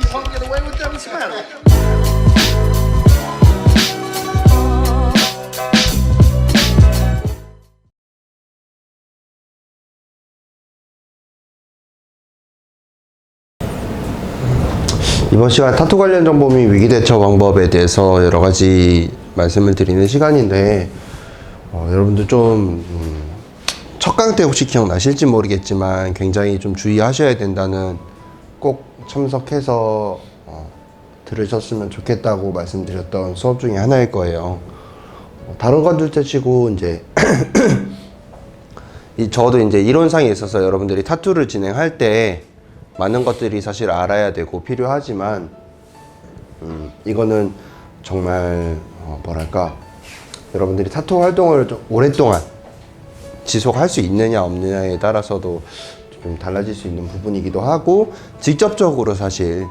the punk get away with them smell. 이번 시간 타투 관련 정보 및 위기 대처 방법에 대해서 여러 가지 말씀을 드리는 시간인데 어, 여러분들 좀 음, 첫강 때 혹시 기억나실지 모르겠지만 굉장히 좀 주의하셔야 된다는 꼭 참석해서 어, 들으셨으면 좋겠다고 말씀드렸던 수업 중에 하나일 거예요. 어, 다른 건들 치고 이제 이 저도 이제 이론상에 있어서 여러분들이 타투를 진행할 때 많은 것들이 사실 알아야 되고 필요하지만 음, 이거는 정말 어, 뭐랄까 여러분들이 타투 활동을 좀 오랫동안 지속할 수 있느냐 없느냐에 따라서도 좀 달라질 수 있는 부분이기도 하고 직접적으로 사실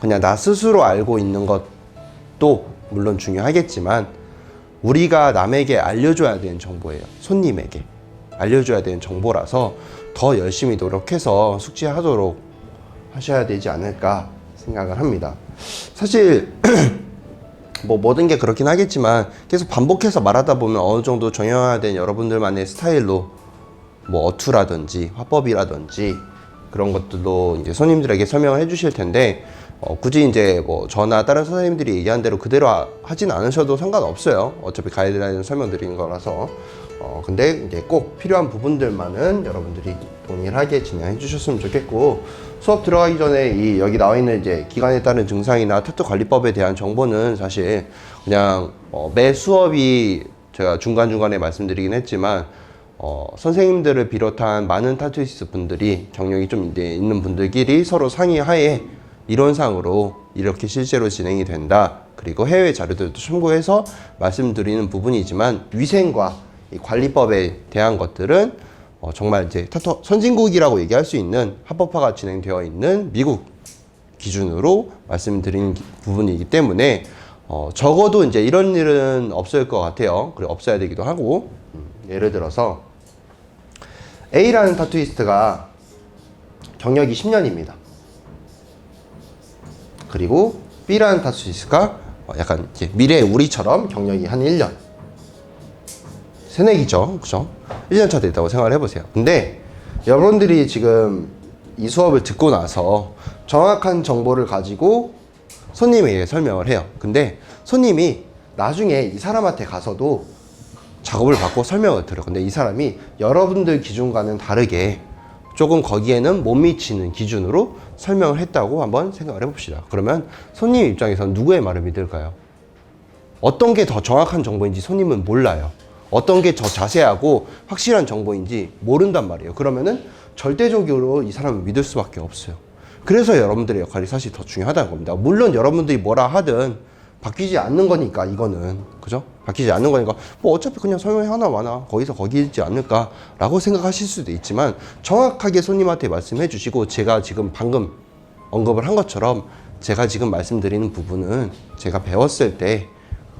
그냥 나 스스로 알고 있는 것도 물론 중요하겠지만 우리가 남에게 알려줘야 되는 정보예요. 손님에게 알려줘야 되는 정보라서 더 열심히 노력해서 숙지하도록 하셔야 되지 않을까 생각을 합니다. 사실 뭐 모든 게 그렇긴 하겠지만 계속 반복해서 말하다 보면 어느 정도 정형화된 여러분들만의 스타일로 뭐 어투라든지 화법이라든지 그런 것들도 이제 손님들에게 설명을 해주실 텐데 어, 굳이 이제 뭐 저나 다른 선생님들이 얘기한 대로 그대로 하- 하진 않으셔도 상관없어요. 어차피 가이드라인 설명드리는 거라서. 어, 근데 이제 꼭 필요한 부분들만은 여러분들이 동일하게 진행해 주셨으면 좋겠고 수업 들어가기 전에 이 여기 나와 있는 이제 기간에 따른 증상이나 타투 관리법에 대한 정보는 사실 그냥 어, 매 수업이 제가 중간 중간에 말씀드리긴 했지만 어, 선생님들을 비롯한 많은 타투이스트 분들이 경력이 좀 있는 분들끼리 서로 상의하에 이론상으로 이렇게 실제로 진행이 된다. 그리고 해외 자료들도 참고해서 말씀드리는 부분이지만 위생과 이 관리법에 대한 것들은 어, 정말 이제 타투 선진국이라고 얘기할 수 있는 합법화가 진행되어 있는 미국 기준으로 말씀드리는 기- 부분이기 때문에 어, 적어도 이제 이런 일은 없을 것 같아요. 그리고 없어야 되기도 하고 음, 예를 들어서 A라는 타투이스트가 경력이 10년입니다. 그리고 B라는 타투이스트가 어, 약간 이제 미래 우리처럼 경력이 한 1년. 새내기죠. 그죠? 1년 차 됐다고 생각을 해보세요. 근데 여러분들이 지금 이 수업을 듣고 나서 정확한 정보를 가지고 손님에게 설명을 해요. 근데 손님이 나중에 이 사람한테 가서도 작업을 받고 설명을 들어. 근데 이 사람이 여러분들 기준과는 다르게 조금 거기에는 못 미치는 기준으로 설명을 했다고 한번 생각을 해봅시다. 그러면 손님 입장에서는 누구의 말을 믿을까요? 어떤 게 더 정확한 정보인지 손님은 몰라요. 어떤 게 더 자세하고 확실한 정보인지 모른단 말이에요. 그러면은 절대적으로 이 사람을 믿을 수밖에 없어요. 그래서 여러분들의 역할이 사실 더 중요하다는 겁니다. 물론 여러분들이 뭐라 하든 바뀌지 않는 거니까 이거는 그죠? 바뀌지 않는 거니까 뭐 어차피 그냥 설명이 하나 많아 거기서 거기지 않을까라고 생각하실 수도 있지만 정확하게 손님한테 말씀해 주시고 제가 지금 방금 언급을 한 것처럼 제가 지금 말씀드리는 부분은 제가 배웠을 때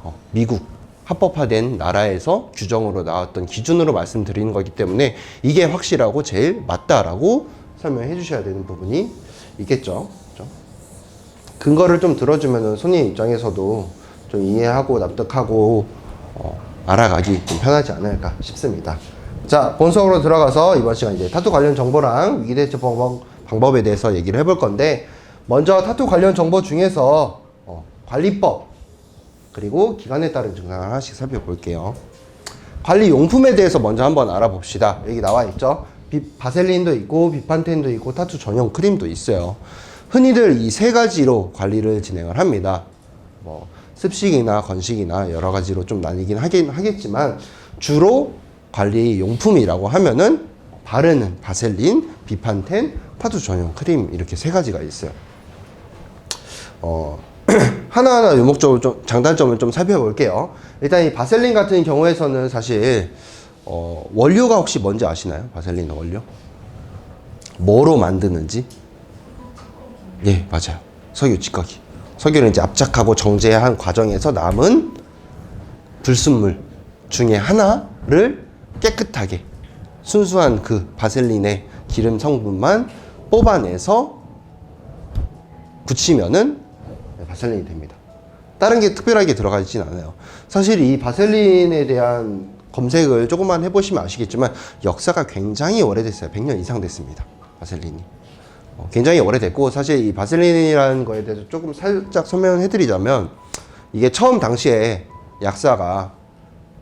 어, 미국 합법화된 나라에서 규정으로 나왔던 기준으로 말씀드리는 거기 때문에 이게 확실하고 제일 맞다라고 설명해 주셔야 되는 부분이 있겠죠. 그죠? 근거를 좀 들어주면은 손님 입장에서도 좀 이해하고 납득하고 어, 알아가기 좀 편하지 않을까 싶습니다. 자, 본수업으로 들어가서 이번 시간 이제 타투 관련 정보랑 위기 대처 방법, 방법에 대해서 얘기를 해볼 건데 먼저 타투 관련 정보 중에서 어, 관리법 그리고 기간에 따른 증상을 하나씩 살펴볼게요. 관리 용품에 대해서 먼저 한번 알아봅시다. 여기 나와 있죠. 비, 바셀린도 있고 비판텐도 있고 타투 전용 크림도 있어요. 흔히들 이 세 가지로 관리를 진행을 합니다. 뭐 습식이나 건식이나 여러 가지로 좀 나뉘긴 하긴 하겠지만 주로 관리 용품이라고 하면은 바르는 바셀린, 비판텐, 타투 전용 크림 이렇게 세 가지가 있어요. 어, 하나하나 요목적으로 좀 장단점을 좀 살펴볼게요. 일단 이 바셀린 같은 경우에서는 사실 어, 원료가 혹시 뭔지 아시나요? 바셀린 원료? 뭐로 만드는지? 예, 맞아요. 석유 찌꺼기. 석유는 이제 압착하고 정제한 과정에서 남은 불순물 중에 하나를 깨끗하게 순수한 그 바셀린의 기름 성분만 뽑아내서 붙이면은 네, 바셀린이 됩니다. 다른 게 특별하게 들어가 있진 않아요. 사실 이 바셀린에 대한 검색을 조금만 해보시면 아시겠지만 역사가 굉장히 오래됐어요. 100년 이상 됐습니다. 바셀린이. 어, 굉장히 오래됐고 사실 이 바셀린이라는 거에 대해서 조금 살짝 설명을 해드리자면 이게 처음 당시에 약사가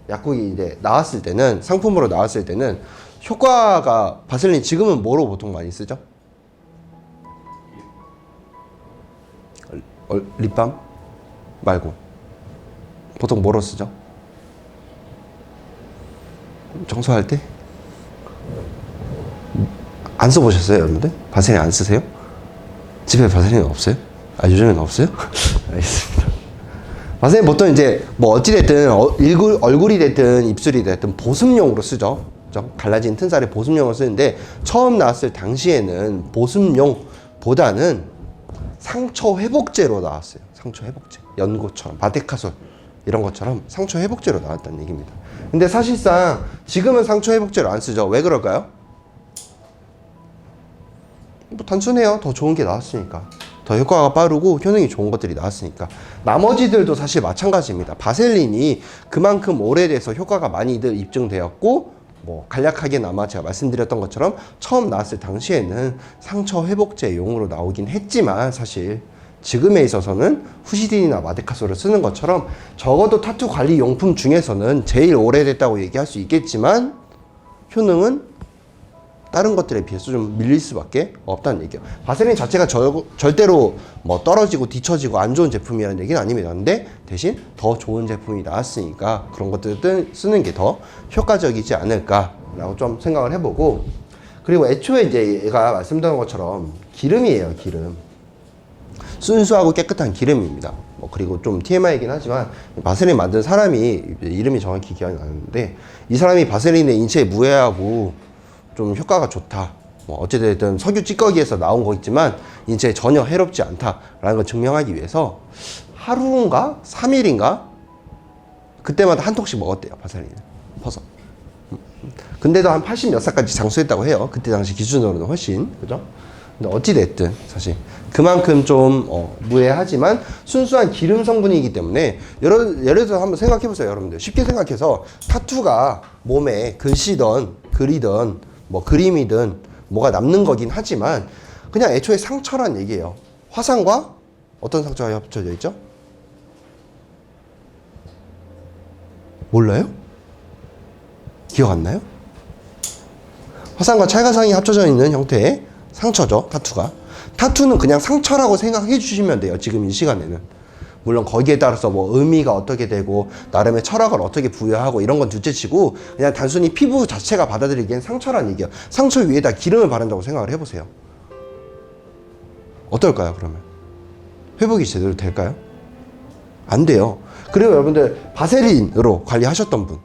약국이 이제 나왔을 때는 상품으로 나왔을 때는 효과가 바셀린 지금은 뭐로 보통 많이 쓰죠? 얼- 얼- 립밤 말고 보통 뭐로 쓰죠? 청소할 때? 안 써보셨어요, 여러분들? 바셀린 안 쓰세요? 집에 바셀린 없어요? 아, 요즘엔 없어요? 알겠습니다. 바셀린 보통 이제 뭐 어찌됐든 어, 얼굴, 얼굴이 됐든 입술이 됐든 보습용으로 쓰죠. 그죠? 갈라진 튼살에 보습용으로 쓰는데 처음 나왔을 당시에는 보습용보다는 상처 회복제로 나왔어요. 상처 회복제. 연고처럼 바데카솔 이런 것처럼 상처 회복제로 나왔다는 얘기입니다. 근데 사실상 지금은 상처 회복제로 안 쓰죠. 왜 그럴까요? 뭐 단순해요. 더 좋은 게 나왔으니까. 더 효과가 빠르고 효능이 좋은 것들이 나왔으니까. 나머지들도 사실 마찬가지입니다. 바셀린이 그만큼 오래돼서 효과가 많이들 입증되었고, 뭐 간략하게나마 제가 말씀드렸던 것처럼 처음 나왔을 당시에는 상처 회복제용으로 나오긴 했지만 사실 지금에 있어서는 후시딘이나 마데카솔을 쓰는 것처럼 적어도 타투 관리 용품 중에서는 제일 오래됐다고 얘기할 수 있겠지만 효능은 다른 것들에 비해서 좀 밀릴 수밖에 없다는 얘기예요. 바셀린 자체가 절, 절대로 뭐 떨어지고 뒤처지고 안 좋은 제품이라는 얘기는 아닙니다. 근데 대신 더 좋은 제품이 나왔으니까 그런 것들을 쓰는 게 더 효과적이지 않을까라고 좀 생각을 해보고 그리고 애초에 이제 얘가 말씀드린 것처럼 기름이에요, 기름. 순수하고 깨끗한 기름입니다. 뭐 그리고 좀 TMI이긴 하지만 바셀린 만든 사람이 이름이 정확히 기억이 나는데 이 사람이 바셀린의 인체에 무해하고 좀 효과가 좋다. 뭐 어찌됐든 석유 찌꺼기에서 나온 거있지만 인체에 전혀 해롭지 않다라는 걸 증명하기 위해서 하루인가 3일인가 그때마다 한 통씩 먹었대요 바셀린을 퍼서. 근데도 한 80 몇 살까지 장수했다고 해요. 그때 당시 기준으로는 훨씬 그죠? 근데 어찌 됐든 사실 그만큼 좀 어, 무해하지만 순수한 기름 성분이기 때문에 예를, 예를 들어서 한번 생각해 보세요, 여러분들. 쉽게 생각해서 타투가 몸에 글씨든 그리든 뭐 그림이든 뭐가 남는 거긴 하지만 그냥 애초에 상처란 얘기예요. 화상과 어떤 상처가 합쳐져 있죠? 몰라요? 기억 안 나요? 화상과 찰가상이 합쳐져 있는 형태의 상처죠, 타투가. 타투는 그냥 상처라고 생각해 주시면 돼요, 지금 이 시간에는. 물론 거기에 따라서 뭐 의미가 어떻게 되고, 나름의 철학을 어떻게 부여하고 이런 건 둘째 치고, 그냥 단순히 피부 자체가 받아들이기엔 상처란 얘기예요. 상처 위에다 기름을 바른다고 생각을 해보세요. 어떨까요, 그러면? 회복이 제대로 될까요? 안 돼요. 그리고 여러분들, 바세린으로 관리하셨던 분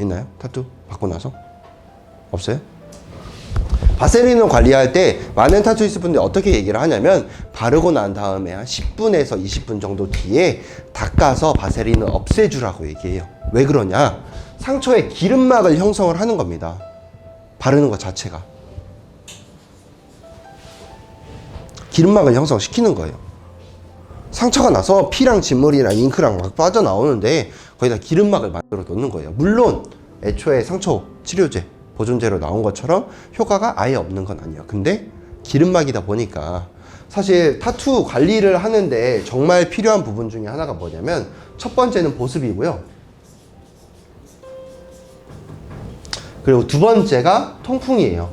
있나요? 타투 받고 나서? 없어요? 바세린을 관리할 때 많은 타투이스트 분들이 어떻게 얘기를 하냐면 바르고 난 다음에 한 10분에서 20분 정도 뒤에 닦아서 바세린을 없애주라고 얘기해요. 왜 그러냐? 상처에 기름막을 형성을 하는 겁니다. 바르는 것 자체가. 기름막을 형성시키는 거예요. 상처가 나서 피랑 진물이랑 잉크랑 막 빠져나오는데 거기다 기름막을 만들어 놓는 거예요. 물론 애초에 상처 치료제, 보존제로 나온 것처럼 효과가 아예 없는 건 아니에요. 근데 기름막이다 보니까 사실 타투 관리를 하는데 정말 필요한 부분 중에 하나가 뭐냐면 첫 번째는 보습이고요. 그리고 두 번째가 통풍이에요.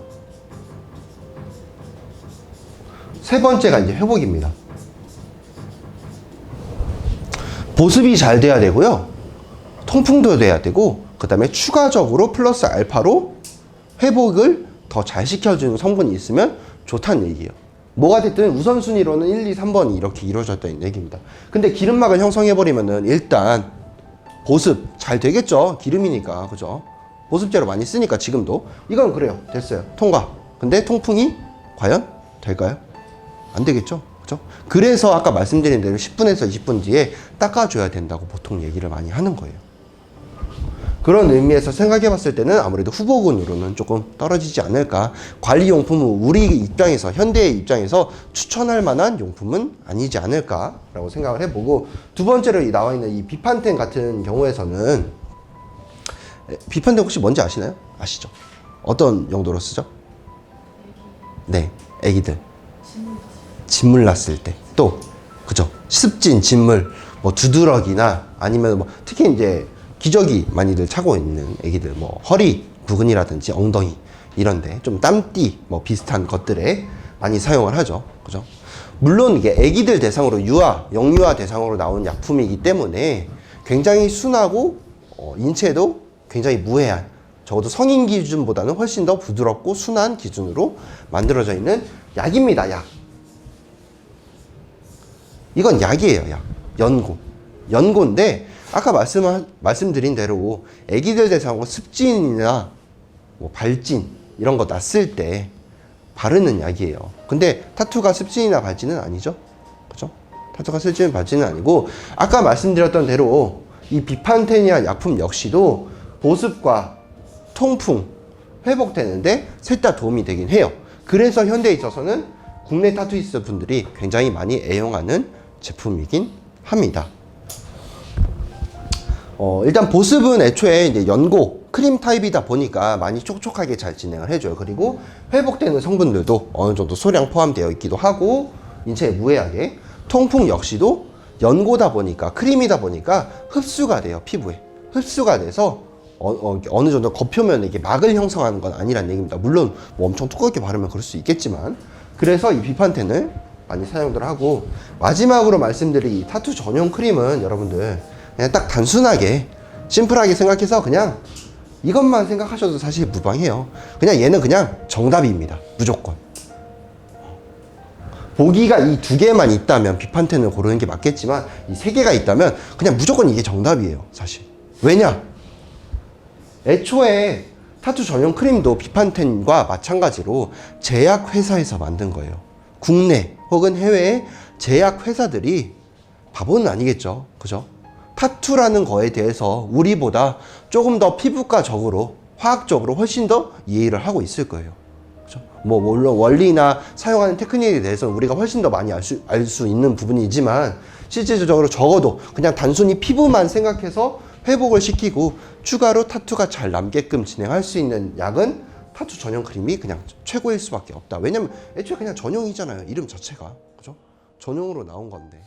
세 번째가 이제 회복입니다. 보습이 잘 돼야 되고요. 통풍도 돼야 되고, 그 다음에 추가적으로 플러스 알파로 회복을 더 잘 시켜주는 성분이 있으면 좋다는 얘기예요. 뭐가 됐든 우선순위로는 1, 2, 3번이 이렇게 이루어졌다는 얘기입니다. 근데 기름막을 형성해버리면은 일단 보습 잘 되겠죠? 기름이니까. 그죠? 보습제로 많이 쓰니까 지금도. 이건 그래요. 됐어요. 통과. 근데 통풍이 과연 될까요? 안 되겠죠? 그죠? 그래서 아까 말씀드린 대로 10분에서 20분 뒤에 닦아줘야 된다고 보통 얘기를 많이 하는 거예요. 그런 의미에서 생각해 봤을 때는 아무래도 후보군으로는 조금 떨어지지 않을까. 관리용품은 우리 입장에서, 현대의 입장에서 추천할 만한 용품은 아니지 않을까라고 생각을 해보고 두 번째로 이 나와 있는 이 비판템 같은 경우에서는 에, 비판템 혹시 뭔지 아시나요? 아시죠? 어떤 용도로 쓰죠? 네, 애기들. 진물 났을 때. 또, 그죠? 습진, 진물, 뭐 두드러기나 아니면 뭐 특히 이제 기저귀 많이들 차고 있는 애기들, 뭐 허리 부근이라든지 엉덩이 이런데 좀 땀띠 뭐 비슷한 것들에 많이 사용을 하죠. 그죠? 물론 이게 애기들 대상으로 유아, 영유아 대상으로 나온 약품이기 때문에 굉장히 순하고 어, 인체도 굉장히 무해한 적어도 성인 기준보다는 훨씬 더 부드럽고 순한 기준으로 만들어져 있는 약입니다. 약. 이건 약이에요, 약. 연고. 연고인데 아까 말씀 말씀드린 대로 아기들 대상으로 습진이나 뭐 발진 이런 거 났을 때 바르는 약이에요. 근데 타투가 습진이나 발진은 아니죠. 그죠? 타투가 습진 발진은 아니고 아까 말씀드렸던 대로 이 비판테니아 약품 역시도 보습과 통풍 회복되는데 셋 다 도움이 되긴 해요. 그래서 현대에 있어서는 국내 타투이스트 분들이 굉장히 많이 애용하는 제품이긴 합니다. 어, 일단 보습은 애초에 이제 연고 크림 타입이다 보니까 많이 촉촉하게 잘 진행을 해줘요. 그리고 회복되는 성분들도 어느 정도 소량 포함되어 있기도 하고 인체에 무해하게 통풍 역시도 연고다 보니까 크림이다 보니까 흡수가 돼요 피부에 흡수가 돼서 어, 느 정도 겉표면에 이게 막을 형성하는 건 아니란 얘기입니다. 물론 뭐 엄청 두껍게 바르면 그럴 수 있겠지만 그래서 이 비판텐을 많이 사용들 하고 마지막으로 말씀드릴 이 타투 전용 크림은 여러분들 딱 단순하게 심플하게 생각해서 그냥 이것만 생각하셔도 사실 무방해요. 그냥 얘는 그냥 정답입니다. 무조건. 보기가 이 두 개만 있다면 비판텐을 고르는 게 맞겠지만 이 세 개가 있다면 그냥 무조건 이게 정답이에요. 사실. 왜냐? 애초에 타투 전용 크림도 비판텐과 마찬가지로 제약 회사에서 만든 거예요. 국내 혹은 해외의 제약 회사들이 바보는 아니겠죠. 그죠? 타투라는 거에 대해서 우리보다 조금 더 피부과적으로 화학적으로 훨씬 더 이해를 하고 있을 거예요. 그죠? 뭐 물론 원리나 사용하는 테크닉에 대해서는 우리가 훨씬 더 많이 알수 알 수 있는 부분이지만 실질적으로 적어도 그냥 단순히 피부만 생각해서 회복을 시키고 추가로 타투가 잘 남게끔 진행할 수 있는 약은 타투 전용 크림이 그냥 최고일 수밖에 없다. 왜냐면 애초에 그냥 전용이잖아요. 이름 자체가. 그죠? 전용으로 나온 건데.